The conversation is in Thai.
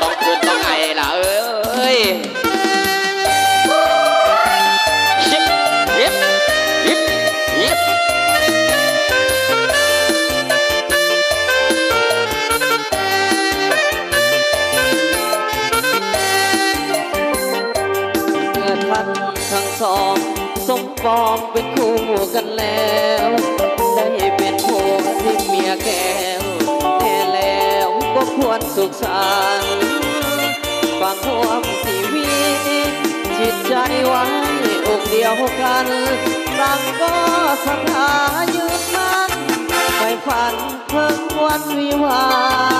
ต้องคืนต้องไงล่ะเอ้ยยิบยิบยิบยิบเกิดวันทั้งสองสมปองเป็นคู่กันแล้ว สุขสันต์ฟังความชีวิตจิตใจไว้อกเดียวกันต่าก็ศรัทายืนมั่นไปฝันเพิ่งวันวิวา